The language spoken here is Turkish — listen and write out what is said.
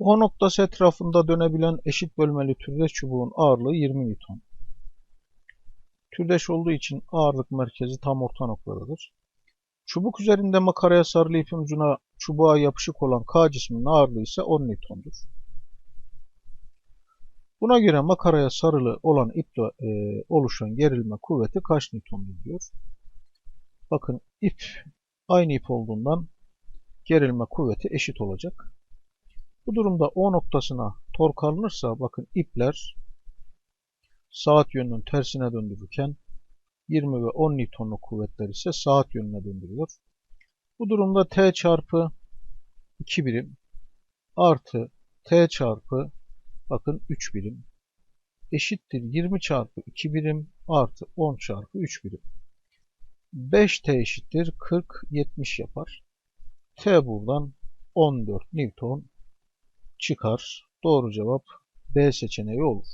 O noktası etrafında dönebilen eşit bölmeli türdeş çubuğun ağırlığı 20 Newton. Türdeş olduğu için ağırlık merkezi tam orta noktadadır. Çubuk üzerinde makaraya sarılı ipin ucuna çubuğa yapışık olan K cisminin ağırlığı ise 10 Newton'dur. Buna göre makaraya sarılı olan iple e, oluşan gerilme kuvveti kaç Newton'dur diyor. Bakın ip aynı ip olduğundan gerilme kuvveti eşit olacak. Bu durumda O noktasına tork alınırsa bakın ipler saat yönünün tersine döndürürken 20 ve 10 Newton'luk kuvvetler ise saat yönüne döndürüyor. Bu durumda T çarpı 2 birim artı T çarpı bakın 3 birim eşittir 20 çarpı 2 birim artı 10 çarpı 3 birim. 5T eşittir 40 70 yapar. T buradan 14 Newton çıkar. Doğru cevap B seçeneği olur.